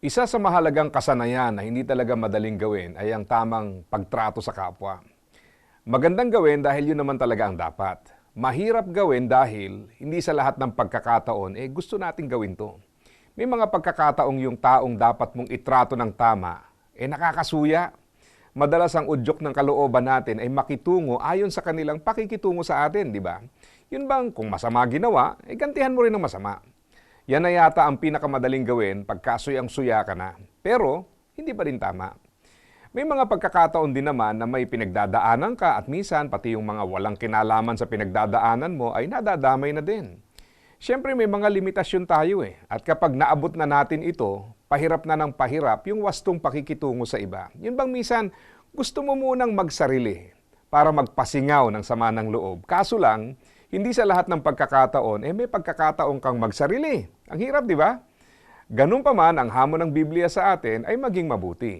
Isa sa mahalagang kasanayan na hindi talaga madaling gawin ay ang tamang pagtrato sa kapwa. Magandang gawin dahil yun naman talaga ang dapat. Mahirap gawin dahil hindi sa lahat ng pagkakataon, eh gusto nating gawin to. May mga pagkakataong yung taong dapat mong itrato ng tama, eh nakakasuya. Madalas ang udyok ng kalooban natin ay makitungo ayon sa kanilang pakikitungo sa atin, di ba? Yun bang kung masama ginawa, eh gantihan mo rin ng masama. Yan na yata ang pinakamadaling gawin pagkasuyang-suya ka na. Pero, hindi pa rin tama. May mga pagkakataon din naman na may pinagdadaanan ka at minsan pati yung mga walang kinalaman sa pinagdadaanan mo ay nadadamay na din. Siyempre may mga limitasyon tayo eh. At kapag naabot na natin ito, pahirap na ng pahirap yung wastong pakikitungo sa iba. Yun bang minsan gusto mo munang magsarili para magpasingaw ng sama ng loob. Kaso lang, hindi sa lahat ng pagkakataon, eh may pagkakataon kang magsarili. Ang hirap, di ba? Ganun pa man, ang hamon ng Biblia sa atin ay maging mabuti.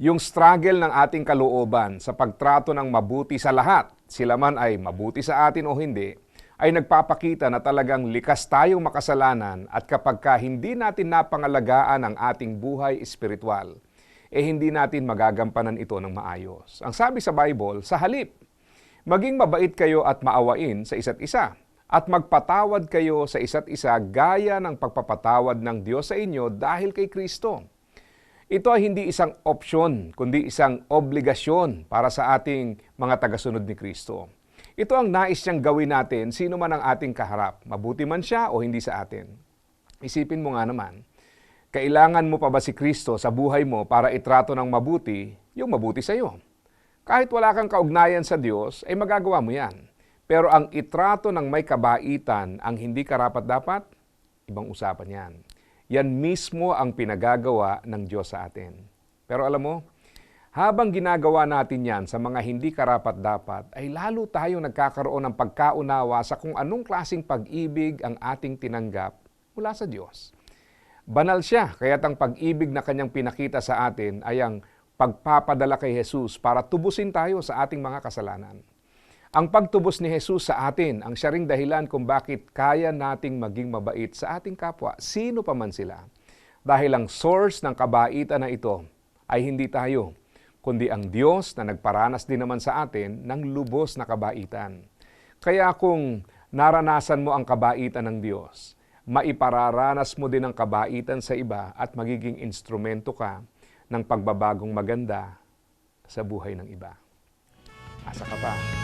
Yung struggle ng ating kalooban sa pagtrato ng mabuti sa lahat, sila man ay mabuti sa atin o hindi, ay nagpapakita na talagang likas tayong makasalanan at kapag ka hindi natin napangalagaan ang ating buhay espiritual, eh hindi natin magagampanan ito ng maayos. Ang sabi sa Bible, sa halip, maging mabait kayo at maawain sa isa't isa at magpatawad kayo sa isa't isa gaya ng pagpapatawad ng Diyos sa inyo dahil kay Kristo. Ito ay hindi isang opsyon, kundi isang obligasyon para sa ating mga tagasunod ni Kristo. Ito ang nais niyang gawin natin sino man ang ating kaharap, mabuti man siya o hindi sa atin. Isipin mo nga naman, kailangan mo pa ba si Kristo sa buhay mo para itrato ng mabuti yung mabuti sa iyo? Kahit wala kang kaugnayan sa Diyos, ay magagawa mo yan. Pero ang itrato ng may kabaitan ang hindi karapat-dapat, ibang usapan yan. Yan mismo ang pinagagawa ng Diyos sa atin. Pero alam mo, habang ginagawa natin yan sa mga hindi karapat-dapat, ay lalo tayong nagkakaroon ng pagkaunawa sa kung anong klasing pag-ibig ang ating tinanggap mula sa Diyos. Banal siya, kaya't ang pag-ibig na kanyang pinakita sa atin ay ang pagpapadala kay Jesus para tubusin tayo sa ating mga kasalanan. Ang pagtubos ni Jesus sa atin ang siya ring dahilan kung bakit kaya nating maging mabait sa ating kapwa, sino pa man sila. Dahil ang source ng kabaitan na ito ay hindi tayo, kundi ang Diyos na nagparanas din naman sa atin ng lubos na kabaitan. Kaya kung naranasan mo ang kabaitan ng Diyos, maipararanas mo din ang kabaitan sa iba at magiging instrumento ka ng pagbabagong maganda sa buhay ng iba. Asa ka pa?